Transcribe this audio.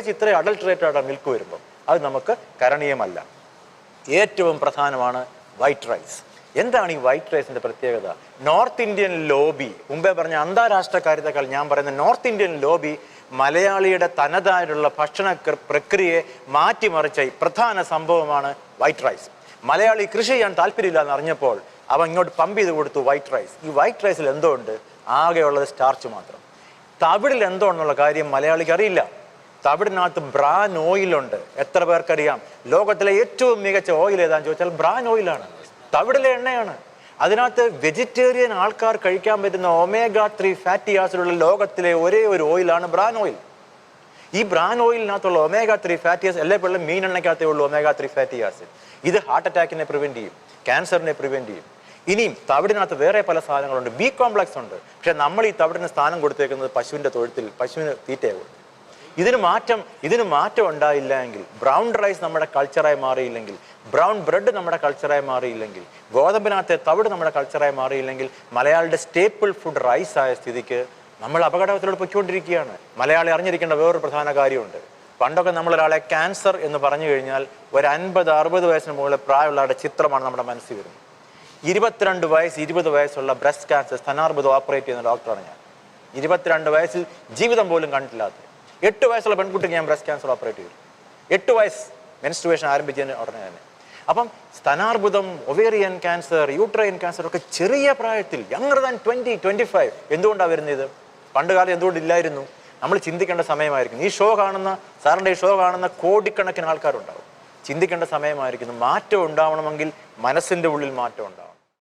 ഇത്ര adulterated milk വരുമ്പോൾ അത് നമുക്ക് കരണീയമല്ല. ഏറ്റവും പ്രധാനമാണ് വൈറ്റ് റൈസ് എന്താണ് ഈ വൈറ്റ് റൈസിന്റെ പ്രത്യേകത? നോർത്ത് ഇന്ത്യൻ ലോബി മുമ്പേ പറഞ്ഞ അന്താരാഷ്ട്ര കാര്യത്തെക്കാൾ ഞാൻ പറയുന്ന നോർത്ത് ഇന്ത്യൻ ലോബി മലയാളിയുടെ തനതായിട്ടുള്ള ഭക്ഷണ പ്രക്രിയയെ മാറ്റിമറിച്ച പ്രധാന സംഭവമാണ് വൈറ്റ് റൈസ് മലയാളി കൃഷി ചെയ്യാൻ താല്പര്യമില്ല എന്ന് അറിഞ്ഞപ്പോൾ അവൻ ഇങ്ങോട്ട് പമ്പ് ചെയ്ത് കൊടുത്തു വൈറ്റ് റൈസ് ഈ വൈറ്റ് റൈസിൽ എന്തോ ഉണ്ട്? ആകെയുള്ളത് സ്റ്റാർച്ച് മാത്രം. തവിടിൽ എന്തോ എന്നുള്ള കാര്യം മലയാളിക്ക് അറിയില്ല. തവിടിനകത്ത് ബ്രാൻ ഓയിലുണ്ട് എത്ര പേർക്കറിയാം? ലോകത്തിലെ ഏറ്റവും മികച്ച ഓയിൽ ഏതാന്ന് ചോദിച്ചാൽ ബ്രാൻ ഓയിലാണ് തവിടിലെ എണ്ണയാണ്. അതിനകത്ത് വെജിറ്റേറിയൻ ആൾക്കാർ കഴിക്കാൻ പറ്റുന്ന ഒമേഗ ത്രീ ഫാറ്റി ആസിഡുള്ള ലോകത്തിലെ ഒരേ ഒരു ഓയിലാണ് ബ്രാൻ ഓയിൽ ഈ ബ്രാൻ ഓയിലിനകത്തുള്ള ഒമേഗ ത്രീ ഫാറ്റി ആസിഡ് എല്ലാ പിള്ളേരും മീൻ എണ്ണയ്ക്കകത്തേ ഉള്ളൂ ഒമേഗ ത്രീ ഫാറ്റി ആസിഡ് ഇത് ഹാർട്ട് അറ്റാക്കിനെ പ്രിവെന്റ് ചെയ്യും. ക്യാൻസറിനെ പ്രിവെന്റ് ചെയ്യും. ഇനിയും തവിടിനകത്ത് വേറെ പല സാധനങ്ങളുണ്ട്. ബി കോംപ്ലക്സ് ഉണ്ട്. പക്ഷെ നമ്മൾ ഈ തവിടിന് സ്ഥാനം കൊടുത്തേക്കുന്നത് പശുവിന്റെ തൊഴുത്തിൽ പശുവിന് തീറ്റയാകും ഇതിന് മാറ്റം ഇതിന് മാറ്റം ഉണ്ടായില്ല എങ്കിൽ ബ്രൗൺ റൈസ് നമ്മുടെ കൾച്ചറായി മാറിയില്ലെങ്കിൽ ബ്രൗൺ ബ്രെഡ് നമ്മുടെ കൾച്ചറായി മാറിയില്ലെങ്കിൽ ഗോതമ്പിനകത്തെ തവിട് നമ്മുടെ കൾച്ചറായി മാറിയില്ലെങ്കിൽ മലയാളിയുടെ സ്റ്റേപ്പിൾ ഫുഡ് റൈസ് ആയ സ്ഥിതിക്ക് നമ്മൾ അപകടത്തിലൂടെ പൊയ്ക്കൊണ്ടിരിക്കുകയാണ്. മലയാളി അറിഞ്ഞിരിക്കേണ്ട വേറൊരു പ്രധാന കാര്യമുണ്ട്. പണ്ടൊക്കെ നമ്മൾ ഒരാളെ ക്യാൻസർ എന്ന് പറഞ്ഞു കഴിഞ്ഞാൽ ഒരു അൻപത് അറുപത് വയസ്സിന് മുകളിൽ പ്രായമുള്ള ആളുടെ ചിത്രമാണ് നമ്മുടെ മനസ്സിൽ വരുന്നത്. ഇരുപത്തിരണ്ട് വയസ്സ് ഇരുപത് വയസ്സുള്ള ബ്രസ്റ്റ് ക്യാൻസർ സ്ഥാനാർബുദം ഓപ്പറേറ്റ് ചെയ്യുന്ന ഡോക്ടറാണ് ഞാൻ. ഇരുപത്തിരണ്ട് വയസ്സിൽ ജീവിതം പോലും കണ്ടിട്ടില്ലാത്ത എട്ട് വയസ്സുള്ള പെൺകുട്ടിക്ക് ഞാൻ ബ്രസ്റ്റ് ക്യാൻസർ ഓപ്പറേറ്റ് ചെയ്തു. എട്ട് വയസ്സ് മെൻസ്ട്രുവേഷൻ ആരംഭിച്ചതിന് ഉടനെ തന്നെ. അപ്പം സ്തനാർബുദം ഒവേറിയൻ ക്യാൻസർ യൂട്രൈൻ ക്യാൻസർ ഒക്കെ ചെറിയ പ്രായത്തിൽ younger than twenty twenty five എന്തുകൊണ്ടാണ് വരുന്നത്? പണ്ട് കാലം എന്തുകൊണ്ട് ഇല്ലായിരുന്നു? നമ്മൾ ചിന്തിക്കേണ്ട സമയമായിരിക്കും ഈ ഷോ കാണുന്ന സാറിന്റെ ഈ ഷോ കാണുന്ന കോടിക്കണക്കിന് ആൾക്കാരുണ്ടാവും. ചിന്തിക്കേണ്ട സമയമായിരിക്കുന്നു. മാറ്റം ഉണ്ടാവണമെങ്കിൽ മനസ്സിന്റെ ഉള്ളിൽ മാറ്റം ഉണ്ടാവും